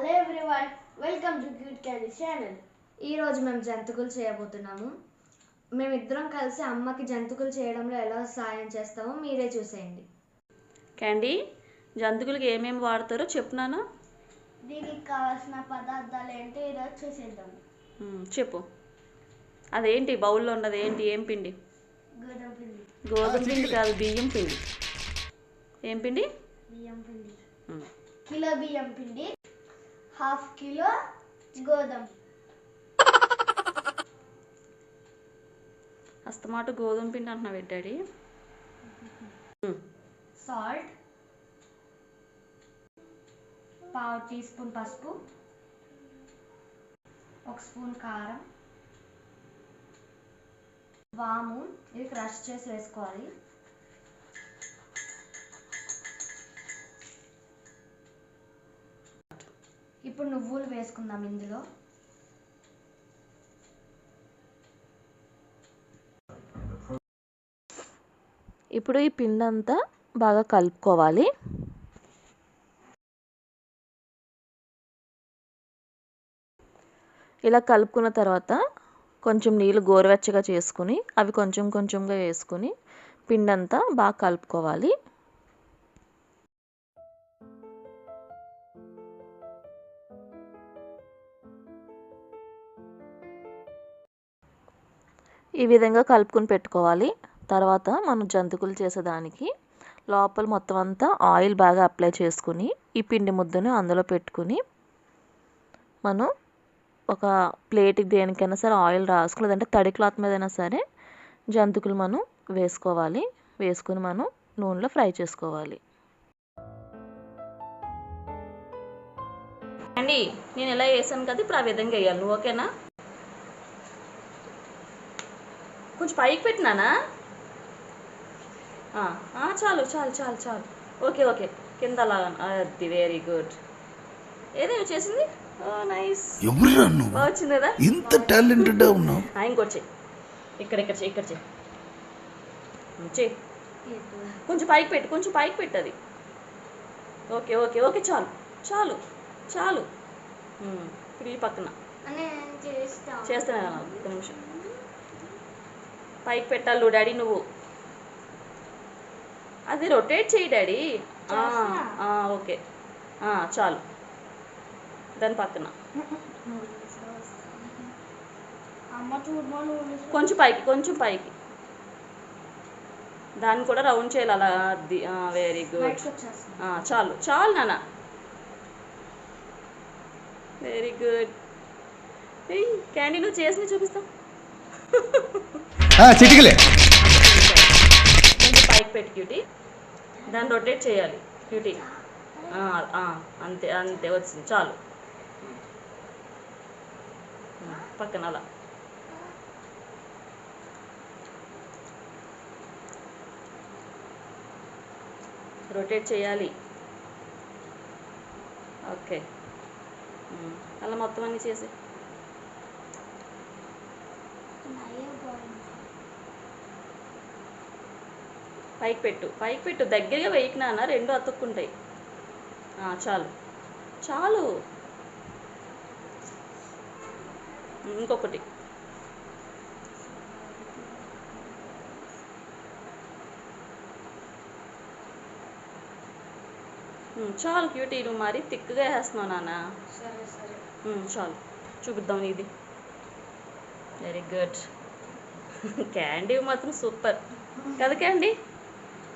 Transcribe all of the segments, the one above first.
Hello everyone welcome to cute candy channel ఈరోజు మేము జంతుకులు చేయబోతున్నాము. మేమిద్దరం కలిసి అమ్మకి జంతుకులు చేయడంలో ఎలా సాయం చేస్తామో మీరే చూసేయండి. క్యాండీ జంతువులకి ఏమేమి వాడతారో చెప్పునానా దీనికి కావాల్సిన పదార్థాలు ఏంటో ఈరోజు చూసేద్దాం. చెప్పు. అదేంటి బౌల్లో ఉన్నది ఏంటి ఏం పిండి? గోధుమ పిండి. గోధుమ పిండి కాదు బియ్యం పిండి. ఏం పిండి? బియ్యం పిండి. కిలో బియ్యం పిండి. హాఫ్ కిలో గోధుమ. అస్తమాట గోధుమ పిండి అంటున్నావు పెట్టాడి సాల్ట్. పావు టీ స్పూన్ పసుపు. ఒక స్పూన్ కారం. వాము. ఇది క్రష్ చేసి వేసుకోవాలి. ఇప్పుడు నువ్వులు వేసుకుందాం ఇందులో. ఇప్పుడు ఈ పిండి అంతా బాగా కలుపుకోవాలి. ఇలా కలుపుకున్న తర్వాత కొంచెం నీళ్ళు గోరువెచ్చగా చేసుకుని అవి కొంచెం కొంచెంగా వేసుకుని పిండి అంతా బాగా కలుపుకోవాలి. ఈ విధంగా కలుపుకొని పెట్టుకోవాలి. తర్వాత మనం జంతికలు చేసేదానికి లోపల మొత్తం అంతా ఆయిల్ బాగా అప్లై చేసుకుని ఈ పిండి ముద్దను అందులో పెట్టుకుని మనం ఒక ప్లేట్కి దేనికైనా సరే ఆయిల్ రాసుకుని లేదంటే తడి క్లాత్ మీదైనా సరే జంతికలు మనం వేసుకోవాలి. వేసుకుని మనం నూనెలో ఫ్రై చేసుకోవాలి. అండి నేను ఎలా వేసాను కదా ఇప్పుడు ఆ విధంగా వేయాలి. ఓకేనా? కొంచెం పైకి పెట్టినానా? ఆ, ఆ, చాలు చాలు చాలు చాలు. Okay okay. కింద అలా అది వెరీ గుడ్ ఏదేమి చేసింది? ఓ నైస్ నువ్వు? వచ్చింది కదా ఇంత టాలెంటెడ్ ఉన్నావు. ఇంకోటి చెయ్యి ఇక్కడ ఇక్కడ చెయ్యి ఇక్కడ చెయ్యి చెయ్యి కొంచెం పైకి పెట్టు కొంచెం పైకి పెట్టు అది. ఓకే ఓకే ఓకే చాలు. చాలు చాలు. ఇప్పుడు ఈ పక్కన. చేస్తాను కదా ఒక్క నిమిషం. పైకి పెట్టాలి డాడీ నువ్వు. అది రొటేట్ చేయి డాడీ. ఓకే. చాలు. దాని పక్కన. కొంచెం పైకి కొంచెం పైకి. దాన్ని కూడా రౌండ్ చేయాలి అలా వెరీ గుడ్ చాలు. చాలు నాన్న. వెరీ గుడ్ క్యాండీ నువ్వు చేసి చూపిస్తాం చిటికలే. కొంచెం పైకి పెట్టి క్యూటీ. దాన్ని రొటేట్ చేయాలి. క్యూటీ. అంతే అంతే వచ్చింది. చాలు. పక్కన అలా. రొటేట్ చేయాలి. ఓకే. అలా మొత్తం అన్నీ చేసి పైకి పెట్టు పైకి పెట్టు. దగ్గరగా వేయకు నాన్న రెండు అతుక్కుంటాయి. చాలు. చాలు. ఇంకొకటి. చాలు క్యూటీ నువ్వు మరీ తిక్కుగా వేస్తున్నావు నాన్న. చాలు. చూపిద్దాం ఇది వెరీ గుడ్ క్యాండీ మాత్రం సూపర్ కదా క్యాండీ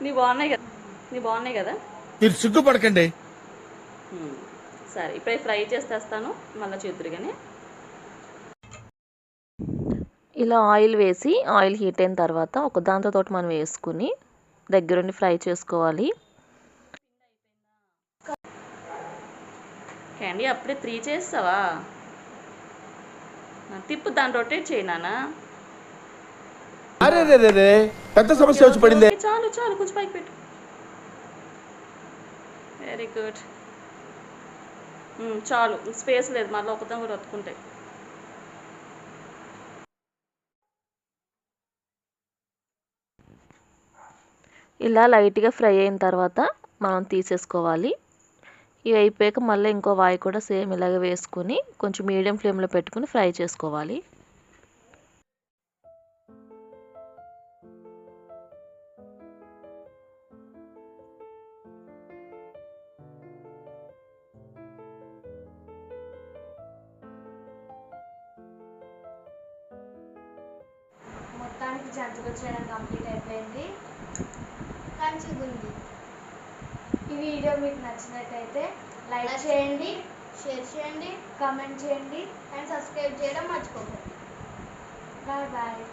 నీ బాగున్నాయి కదా. నీ బాగున్నాయి కదా? మీరు సిగ్గుపడకండి. ఉమ్, సరే ఇప్పుడే ఫ్రై చేసేస్తాను. మళ్ళీ చూద్దరు కానీ ఇలా ఆయిల్ వేసి ఆయిల్ హీట్ అయిన తర్వాత ఒక దాంతో తోటి మనం వేసుకుని దగ్గరుండి ఫ్రై చేసుకోవాలి. క్యాండీ అప్పుడే త్రీ చేస్తావా? తిప్పు దాన్ని రొటేట్ చేయి నానా అరే రే పెద్ద సమస్య వచ్చి పడిందే. చాలు చాలు కొంచెం పైకి పెట్టు. వెరీ గుడ్ చాలు స్పేస్ లేదు మళ్ళీ ఒకదాని కూడా వత్తుకుంటాయి ఇలా లైట్గా ఫ్రై అయిన తర్వాత మనం తీసేసుకోవాలి. ఇవి అయిపోయాక మళ్ళీ ఇంకో వాయి కూడా సేమ్ ఇలాగే వేసుకొని కొంచెం మీడియం ఫ్లేమ్లో పెట్టుకుని ఫ్రై చేసుకోవాలి. మొత్తానికి జంతుకులు చేయడం కంప్లీట్ అయిపోయింది. మంచిగుంది ఈ వీడియో మీకు నచ్చినట్టయితే లైక్ చేయండి షేర్ చేయండి కామెంట్ చేయండి అండ్ సబ్స్క్రైబ్ చేయడం మర్చిపోకండి. Bye bye.